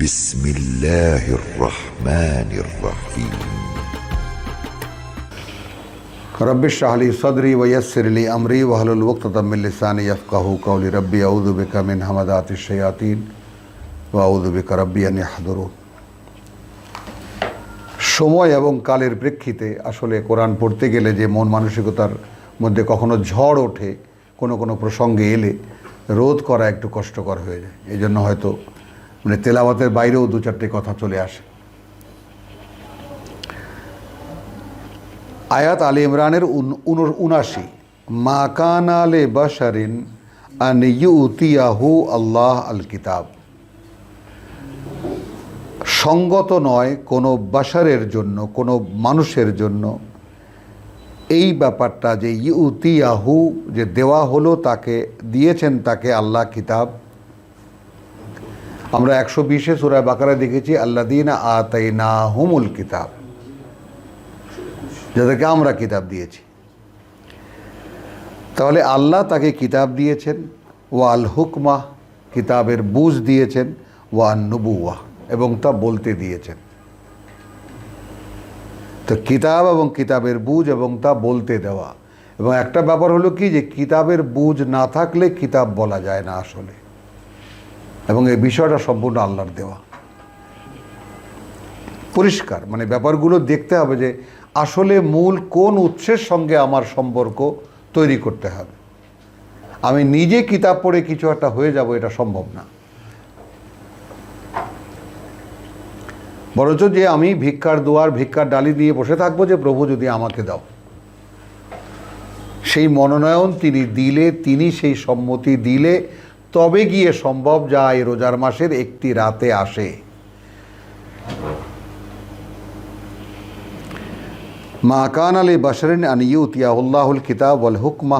بسم الله الرحمن الرحيم رب اشرح لي صدري ويسر لي امري واحلل عقدة من لساني يفقهوا قولي ربي اعوذ بك من همزات الشياطين واعوذ بك ربي ان يحضرون সময় এবং কালের প্রেক্ষিতে আসলে কোরআন পড়তে গেলে যে মন মানসিকতার মধ্যে কখনো ঝড় ওঠে কোনো কোনো প্রসঙ্গে এলে রোধ করা একটু কষ্টকর হয়ে যায় এই জন্য হয়তো মানে তেলাওয়াতের বাইরেও দু চারটে কথা চলে আসে। আয়াত আলী ইমরানের উন- উন- উনাশি, মা কান আলে বাশারিন আন ইউতিয়াহু আল্লাহ আল কিতাব। সঙ্গত নয় কোনো বাসারের জন্য, কোনো মানুষের জন্য। এই ব্যাপারটা যে ইউতিয়াহু, যে দেওয়া হলো তাকে, দিয়েছেন তাকে আল্লাহ কিতাব আমরা একশো বিশে সুরায় বাকারা দেখেছি আল্লাহ দিন আতাইনা হুমুল কিতাব। যাদেরকে আমরা কিতাব দিয়েছি। তাহলে আল্লাহ তাকে কিতাব দিয়েছেন, ওয়াল হুকমা কিতাবের বুঝ দিয়েছেন, ওয়ান নবুয়া এবং তা বলতে দিয়েছেন। তো কিতাব এবং কিতাবের বুঝ এবং তা বলতে দেওয়া। এবং একটা ব্যাপার হলো কি যে কিতাবের বুঝ না থাকলে কিতাব বলা যায় না আসলে। এবং এই বিষয়টা সম্পূর্ণ আল্লাহর দেওয়া। পরিষ্কার মানে ব্যাপারগুলো দেখতে হবে যে আসলে মূল কোন উৎসের সঙ্গে আমার সম্পর্ক তৈরি করতে হবে। আমি নিজে কিতাব পড়ে কিছু একটা হয়ে যাব, এটা সম্ভব না। বরঞ্চ যে আমি ভিক্ষার দুয়ার, ভিক্ষার ডালি দিয়ে বসে থাকব যে প্রভু যদি আমাকে দাও। সেই মনোনয়ন তিনি দিলে, তিনি সেই সম্মতি দিলে তবে গিয়ে সম্ভব যা এই রোজার মাসের একটি রাতে আসে। মা কান আলী বাশরিন আন ইউতিয়াহুল্লাহুল কিতাব ওয়াল হুকমা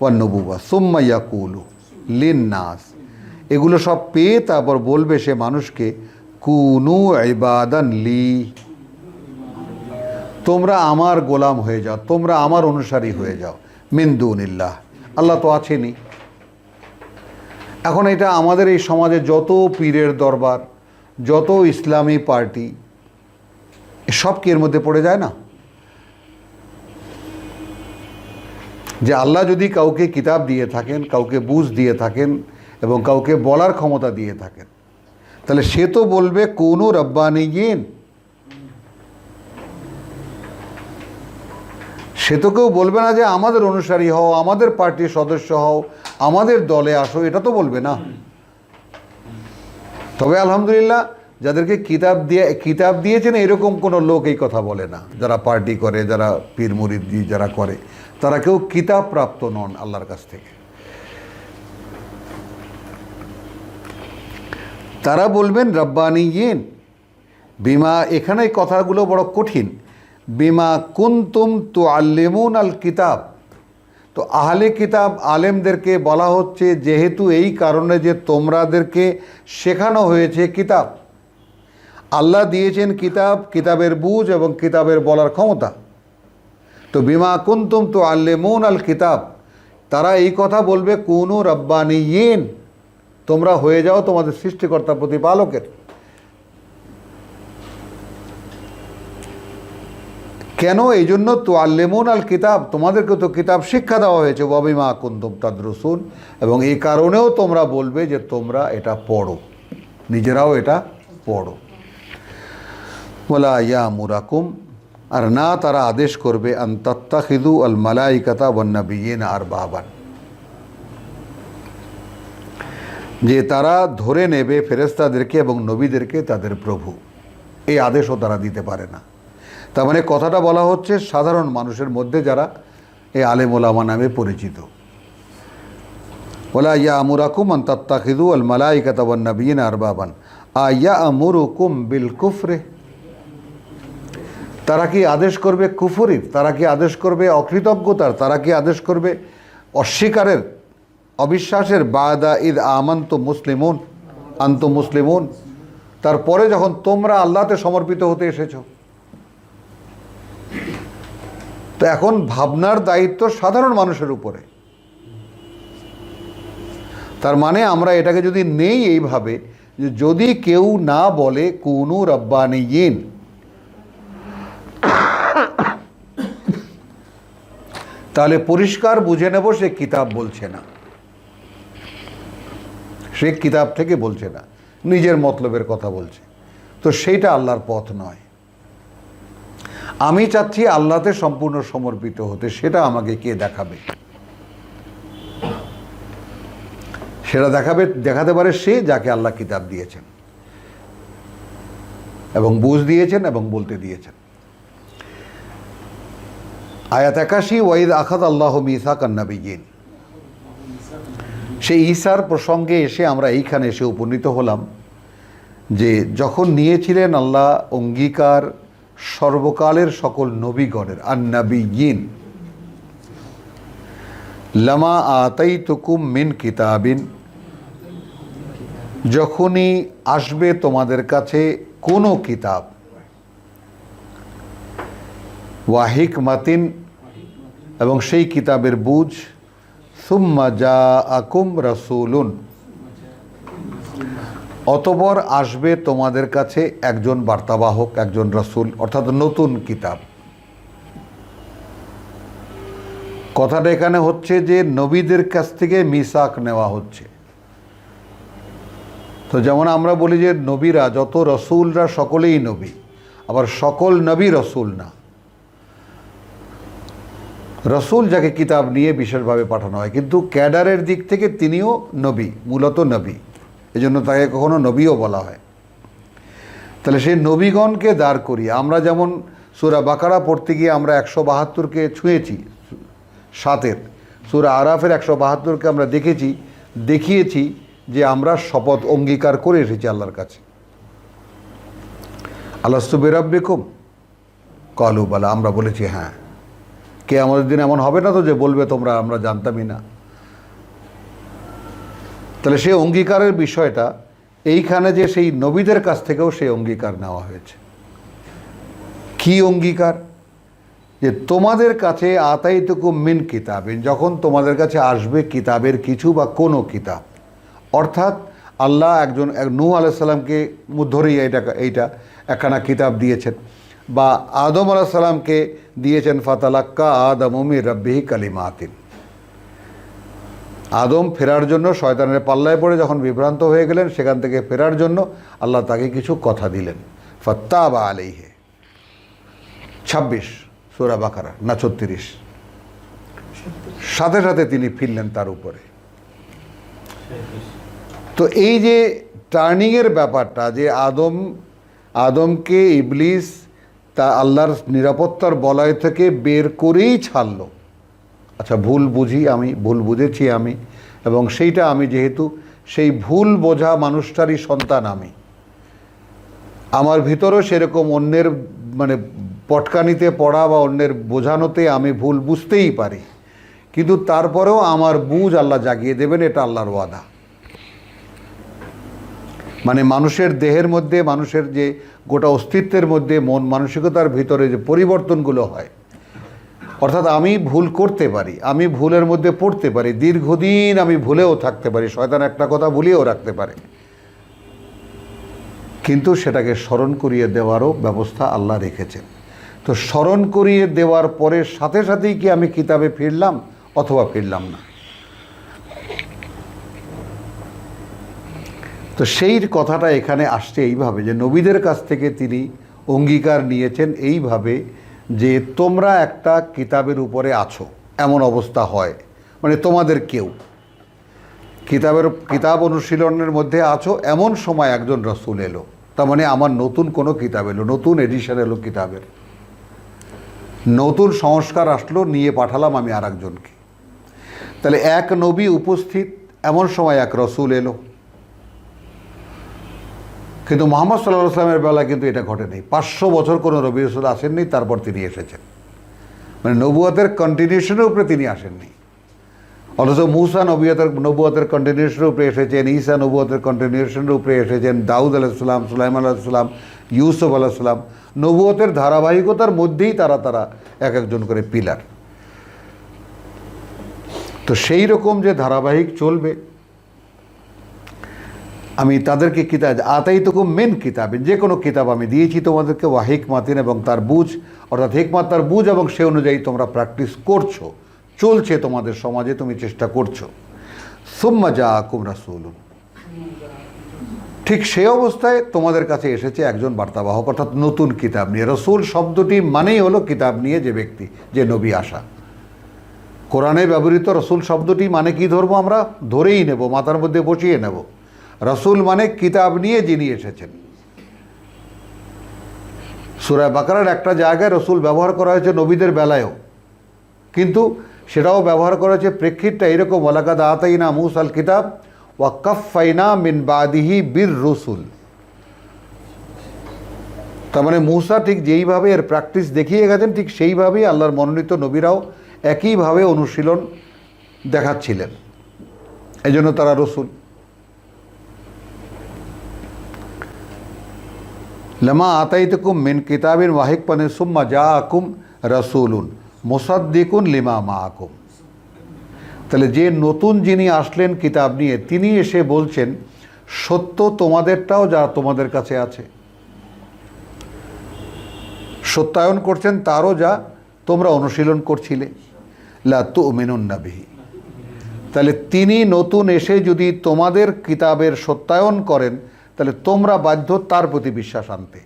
ওয়ান নবুবা সুম্মা ইয়াকুলু লিন নাস এগুলো সব পেয়ে তারপর বলবে সে মানুষকে, কুনু ইবাদান লি। তোমরা আমার গোলাম হয়ে যাও, তোমরা আমার অনুসারী হয়ে যাও মিন্দুনিল্লাহ আল্লাহ তো আছেনই। এখন এটা আমাদের এই সমাজে যত পীরের দরবার, যত ইসলামী পার্টি, সব কি এর মধ্যে পড়ে যায় না? যে আল্লাহ যদি কাউকে কিতাব দিয়ে থাকেন, কাউকে বুঝ দিয়ে থাকেন এবং কাউকে বলার ক্ষমতা দিয়ে থাকেন, তাহলে সে তো বলবে, কোনো রব্বানিগিন সে তো কেউ বলবে না যে আমাদের অনুসারী হও, আমাদের পার্টির সদস্য হও, আমাদের দলে আসো, এটা তো বলবে না। তবে আলহামদুলিল্লাহ, যাদেরকে কিতাব দিয়ে, কিতাব দিয়েছেন এরকম কোনো লোক এই কথা বলে না। যারা পার্টি করে, যারা পীর মুরিদি যারা করে, তারা কেউ কিতাব প্রাপ্ত নন আল্লাহর কাছ থেকে। তারা বলবেন রব্বানি ইয়েন বিমা, এখানে কথাগুলো বড় কঠিন। বিমা কুন্তুম তু আল্লেমুন আল কিতাব। তো আহলে কিতাব আলেমদেরকে বলা হচ্ছে, যেহেতু এই কারণে যে তোমরাদেরকে শেখানো হয়েছে কিতাব। আল্লাহ দিয়েছেন কিতাব, কিতাবের বুঝ এবং কিতাবের বলার ক্ষমতা। তো বিমা কুন্তুম তো আল্লেমুন আল কিতাব, তারা এই কথা বলবে, কুনু রব্বানি ইয়েন তোমরা হয়ে যাও তোমাদের সৃষ্টিকর্তা প্রতিপালকের। কেন? এই জন্য তো আল্লেমুন আল কিতাব তোমাদেরকে তো কিতাব শিক্ষা দেওয়া হয়েছে ববিমা কুন্তুম তাদরসুন। এবং এই কারণেও তোমরা বলবে যে তোমরা এটা পড়ো। নিজেরাও এটা পড়ো। বলা ইয়া মুরাকুম আর না তারা আদেশ করবে, আন তত্তাখিদু আল মালাইকাতা বন্নাবিয়িন আর বাবান যে তারা ধরে নেবে ফেরেস্তাদেরকে এবং নবীদেরকে তাদের প্রভু। এই আদেশও তারা দিতে পারে না। তার মানে কথাটা বলা হচ্ছে সাধারণ মানুষের মধ্যে যারা এই আলেম ওলামা নামে পরিচিত। ওলা ইয়া আমুরাকুম আন তাত্তাখিদু আল মালাইকাতা বন্নাবিয়িন আর বাবান আ ইয়া আমুরুকুম বিল কুফরে। তারা কি আদেশ করবে কুফুরির? তারা কি আদেশ করবে অকৃতজ্ঞতার? তারা কি আদেশ করবে অস্বীকারের? অবিশ্বাসের? বাদা ঈদ আমন্ত মুসলিমুন, আন্ত মুসলিমুন। তারপরে যখন তোমরা আল্লাহতে সমর্পিত হতে এসেছ। তো এখন ভাবনার দায়িত্ব সাধারণ মানুষের উপরে। তার মানে আমরা এটাকে যদি নেই এইভাবে, যে যদি কেউ না বলে, কুনু রব্বানিয়িন তাহলে পরিষ্কার বুঝে নেব সে কিতাব বলছে না। সে কিতাব থেকে বলছে না, নিজের মতলবের কথা বলছে। তো সেইটা আল্লাহর পথ নয়। আমি চাচ্ছি আল্লাহতে সম্পূর্ণ সমর্পিত হতে, সেটা আমাকে কে দেখাবে? সেটা দেখাবে, দেখাতে পারে সে যাকে আল্লাহ কিতাব দিয়েছেন। এবং বুঝ দিয়েছেন এবং বলতে দিয়েছেন। আয়াত একাশি, ওয়াইদ আখাদ আল্লাহ মিসা কান্নাবিগিন সেই ঈসার প্রসঙ্গে এসে আমরা এইখানে এসে উপনীত হলাম যে যখন নিয়েছিলেন আল্লাহ অঙ্গীকার সর্বকালের সকল নবীগণের আর আন্নাবিগিন লামা আতাই তুকুম মিন কিতাবিন। যখনই আসবে তোমাদের কাছে কোনো কিতাব ওয়াহিক মাতিন এবং সেই কিতাবের বুঝ, সুম্মা যা আকুম রসুলুন। অতপর আসবে তোমাদের কাছে একজন বার্তাবাহক, একজন রসুল, অর্থাৎ নতুন কিতাব। কথাটা এখানে হচ্ছে যে নবীদের কাছ থেকে মিসাক নেওয়া হচ্ছে। তো যেমন আমরা বলি যে নবীরা যত রসুলরা সকলেই নবী, আবার সকল নবী রসুল না। রসুল যাকে কিতাব নিয়ে বিশেষভাবে পাঠানো হয়, কিন্তু ক্যাডারের দিক থেকে তিনিও নবী, মূলত নবী। এজন্য তাকে কখনো নবীও বলা হয়। তাহলে সেই নবীগণকে দাঁড় করি আমরা যেমন সুরা বাকারা পড়তে গিয়ে আমরা একশো বাহাত্তরকে ছুঁয়েছি, সাতের, সুরা আরাফের একশো বাহাত্তরকে আমরা দেখেছি, দেখিয়েছি যে আমরা শপথ অঙ্গীকার করে এসেছি আল্লাহর কাছে। আল্লাহ বেরাব্বেকুম? কলু, বলা, আমরা বলেছি হ্যাঁ। কে আমাদের দিন এমন হবে না তো যে বলবে তোমরা, আমরা জানতামই না। তাহলে সেই অঙ্গীকারের বিষয়টা, এইখানে যে সেই নবীদের কাছ থেকেও সেই অঙ্গীকার নেওয়া হয়েছে। কি অঙ্গীকার? যে তোমাদের কাছে আতাইতুকু মিন কিতাবিন, যখন তোমাদের কাছে আসবে কিতাবের কিছু বা কোনো কিতাব। অর্থাৎ আল্লাহ একজন, এক নূহ আলাইসাল্লামকে ধরেই এইটা এইটা একখানা কিতাব দিয়েছেন। বা আদম আলাহিসাল্লামকে দিয়েছেন, ফাতালাক্কা আদম উমির রব্বিহি কালিমাতিন। আদম ফেরার জন্য শয়তানের পাল্লায় পড়ে যখন বিভ্রান্ত হয়ে গেলেন, সেখান থেকে ফেরার জন্য আল্লাহ তাকে কিছু কথা দিলেন। ফত্তা বা আলাইহে। ছাব্বিশ, সোরা বাকারা, না ছত্রিশ। সাথে সাথে তিনি ফিরলেন তার উপরে। তো এই যে টার্নিংয়ের ব্যাপারটা, যে আদম, আদমকে ইবলিস তা আল্লাহর নিরাপত্তার বলয় থেকে বের করেই ছাড়লো আচ্ছা ভুল বুঝি আমি, ভুল বুঝেছি আমি, এবং সেইটা আমি যেহেতু, সেই ভুল বোঝা মানুষটারই সন্তান আমি। আমার ভিতরেও সেরকম অন্যের মানে পটকানিতে পড়া বা অন্যের বোঝানোতে আমি ভুল বুঝতেই পারি। কিন্তু তারপরেও আমার বুঝ আল্লাহ জাগিয়ে দেবেন, এটা আল্লাহর ওয়াদা। মানে মানুষের দেহের মধ্যে, মানুষের যে গোটা অস্তিত্বের মধ্যে মন মানসিকতার ভিতরে যে পরিবর্তনগুলো হয় অর্থাৎ আমি ভুল করতে পারি, আমি ভুলের মধ্যে পড়তে পারি, দীর্ঘদিন আমি ভুলেও থাকতে পারি, শয়তান একটা কথা ভুলিয়েও রাখতে পারে। কিন্তু সেটাকে স্মরণ করিয়ে দেওয়ারও ব্যবস্থা আল্লাহ রেখেছেন। তো স্মরণ করিয়ে দেওয়ার পরে সাথে সাথেই কি আমি কিতাবে ফিরলাম অথবা ফিরলাম না? তো সেই কথাটা এখানে আসছে এইভাবে যে নবীদের কাছ থেকে তিনি অঙ্গীকার নিয়েছেন, এইভাবে যে তোমরা একটা কিতাবের উপরে আছো, এমন অবস্থা হয়। মানে তোমাদের কেউ। কিতাবের, কিতাব অনুশীলনের মধ্যে আছো, এমন সময় একজন রসুল এলো। তার মানে আমার নতুন কোনো কিতাব এলো, নতুন এডিশন এলো কিতাবের। নতুন সংস্কার আসলো, নিয়ে পাঠালাম আমি আর একজনকে তাহলে এক নবী উপস্থিত, এমন সময় এক রসুল এলো। কিন্তু মোহাম্মদ সাল্লাহ আসলামের বেলা কিন্তু এটা ঘটেনি। পাঁচশো বছর কোনো রবি রসুল আসেননি, তারপর তিনি এসেছেন। মানে নবুয়াতের কন্টিনিউশনের উপরে তিনি আসেননি। অথচ মুসা নবিয়তের, নবুয়াতের কন্টিনিউশনের উপরে এসেছেন, ঈসা নবুয়াতের কন্টিনিউশনের উপরে এসেছেন, দাউদ আলাহিসাল্লাম সুলাইম আলাহিসাল্লাম ইউসুফ আলাহিসাল্লাম নবুয়তের ধারাবাহিকতার মধ্যেই তারা তারা এক একজন করে পিলার তো সেই রকম যে ধারাবাহিক চলবে আমি তাদেরকে কিতাব আতাই তো মেন কিতাবে যে কোনো কিতাব আমি দিয়েছি তোমাদেরকে, ওয়া হিকমাতিন এবং তার বুঝ, অর্থাৎ হিকমাত তার বুঝ এবং সে অনুযায়ী তোমরা প্র্যাকটিস করছ, চলছে তোমাদের সমাজে, তুমি চেষ্টা করছ। সুম্মা যা আকুম রাসুলুন। ঠিক সেই অবস্থায় তোমাদের কাছে এসেছে একজন বার্তাবাহক, অর্থাৎ নতুন কিতাব নিয়ে। রসুল শব্দটি মানেই হলো কিতাব নিয়ে যে ব্যক্তি, যে নবী আসা। কোরআনে ব্যবহৃত রসুল শব্দটি মানে কি ধরবো আমরা? ধরেই নেব, মাথার মধ্যে বসিয়ে নেব। রসুল মানে কিতাব নিয়ে যিনি এসেছেন। সুরায় বাকারার একটা জায়গায় রসুল ব্যবহার করা হয়েছে নবীদের বেলায়ও। কিন্তু সেটাও ব্যবহার করা হয়েছে প্রেক্ষিতটা এরকম ওলাকাদ আতাইনা মুস আল কিতাব ওয়া কাফাইনা মিন বাদিহি বীর রসুল। তার মানে মূসা ঠিক যেইভাবে এর প্র্যাকটিস দেখিয়ে গেছেন, ঠিক সেইভাবেই আল্লাহর মনোনীত নবীরাও একইভাবে অনুশীলন দেখাচ্ছিলেন। এই জন্য তারা রসুল। লমা আতাইতকুম মিন কিতাবিন ওয়াহিক পানে সুম্মা যা আকুম রসুলুন মোসাদ্দিকুন লিমা মা আকুম তাহলে যে নতুন যিনি আসলেন কিতাব নিয়ে, তিনি এসে বলছেন, সত্য তোমাদেরটাও যা তোমাদের কাছে আছে। সত্যায়ন করছেন, তারও যা তোমরা অনুশীলন করছিলে। লা তু মিনুন নাবিহি। তাহলে তিনি নতুন এসে যদি তোমাদের কিতাবের সত্যায়ন করেন তাহলে তোমরা বাধ্য তার প্রতি বিশ্বাস আনতে।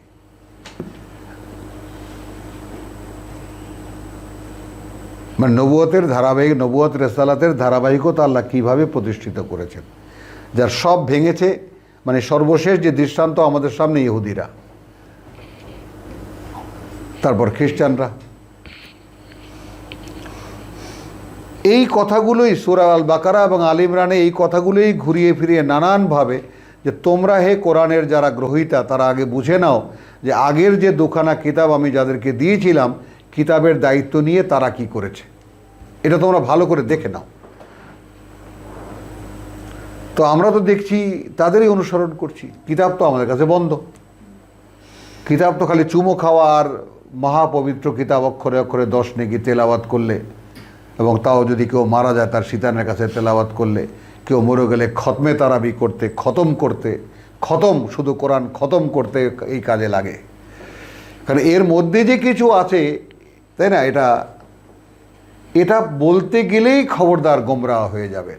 মানে নবুয়তের ধারাবাহিক, নবুয়ত রেসালাতের ধারাবাহিকতা আল্লাহ কীভাবে প্রতিষ্ঠিত করেছেন? যার সব ভেঙেছে মানে সর্বশেষ যে দৃষ্টান্ত আমাদের সামনে ইহুদিরা, তারপর খ্রিস্টানরা। এই কথাগুলোই সুরা আল বাকারা এবং আল ইমরানে এই কথাগুলোই ঘুরিয়ে ফিরিয়ে নানানভাবে যে তোমরা হে কোরআনের যারা গ্রহীতা, তারা আগে বুঝে নাও যে আগের যে দুখানা কিতাব আমি যাদেরকে দিয়েছিলাম, কিতাবের দায়িত্ব নিয়ে তারা কি করেছে। এটা তোমরা ভালো করে দেখে নাও। তো আমরা তো দেখছি, তাদেরই অনুসরণ করছি। কিতাব তো আমাদের কাছে বন্ধ। কিতাব তো খালি চুমো খাওয়া আর মহাপবিত্র কিতাব অক্ষরে অক্ষরে দশ নেকি তেলাওয়াত করলে এবং তাও যদি কেউ মারা যায় তার সীতানের কাছে তেলাওয়াত করলে। কেউ মরে গেলে খতমে তারাবি করতে, খতম করতে, খতম, শুধু কোরআন খতম করতে এই কাজে লাগে। কারণ এর মধ্যে যে কিছু আছে, তাই না? এটা এটা বলতে গেলেই খবরদার গোমরা হয়ে যাবে।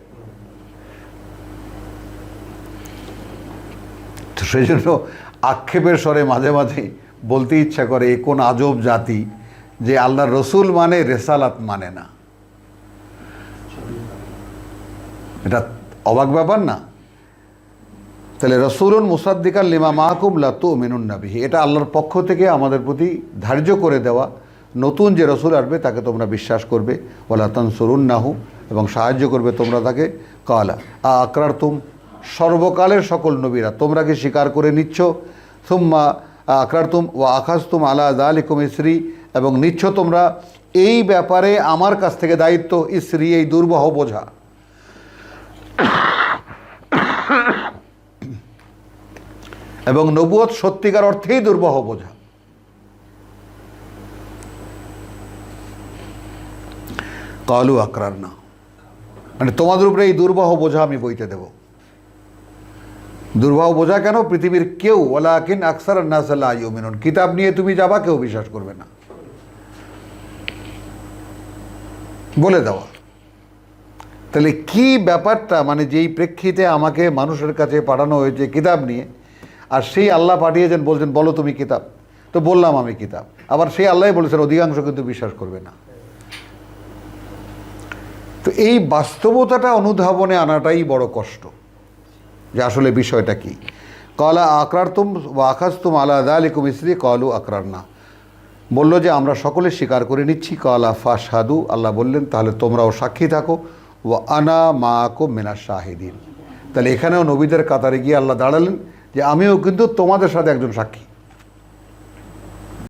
তো সেই জন্য আক্ষেপের স্বরে মাঝে মাঝে বলতে ইচ্ছা করে কোন আজব জাতি যে আল্লাহ রসুল মানে রেসালাত মানে না। এটা অবাক ব্যাপার না? তাহলে রসুলুন মুসাদ্দিকার লিমা মাহকুম লাতু মিনুন নাবিহি। এটা আল্লাহর পক্ষ থেকে আমাদের প্রতি ধার্য করে দেওয়া। নতুন যে রসুল আসবে, তাকে তোমরা বিশ্বাস করবে। ওলা তানসরুন নাহু এবং সাহায্য করবে তোমরা তাকে। কালা, আ আকরার তুম সর্বকালের সকল নবীরা, তোমরা কি স্বীকার করে নিচ্ছ? সুম্মা আকরার তুম ও তুম আলা আলিকুম ইসরি, এবং নিচ্ছ তোমরা, এই ব্যাপারে আমার কাছ থেকে দায়িত্ব, ইসরি, এই দুর্বহ বোঝা। এবং নবুয়ত সত্যিকার অর্থেই দুর্বহ বোঝা। কালু আকরার না মানে তোমাদের উপরে এই দুর্বহ বোঝা আমি বইতে দেব। দুর্বহ বোঝা কেন? পৃথিবীর কেউ ওলাকিন আকসার ইউমিনুন। কিতাব নিয়ে তুমি যাবা, কেউ বিশ্বাস করবে না। বলে দেওয়া। তাহলে কি ব্যাপারটা? মানে যেই প্রেক্ষিতে আমাকে মানুষের কাছে পাঠানো হয়েছে কিতাব নিয়ে, আর সেই আল্লাহ পাঠিয়েছেন, বলছেন, বলো তুমি কিতাব। তো বললাম আমি কিতাব। আবার সেই আল্লাহ বলেছেন, অধিকাংশ কিন্তু বিশ্বাস করবে না। তো এই বাস্তবতাটা অনুধাবনে আনাটাই বড় কষ্ট, যে আসলে বিষয়টা কি। কলা আকরার তুম আকাশ তুম আলা আলিকুম ইসরি কলু আকরার না বলল যে, আমরা সকলে স্বীকার করে নিচ্ছি, কলা ফা সাধু আল্লাহ বললেন, তাহলে তোমরাও সাক্ষী থাকো। ও আনা মা মিনা মেনা শাহিদিন। তাহলে এখানেও নবীদের কাতারে গিয়ে আল্লাহ দাঁড়ালেন যে আমিও কিন্তু তোমাদের সাথে একজন সাক্ষী।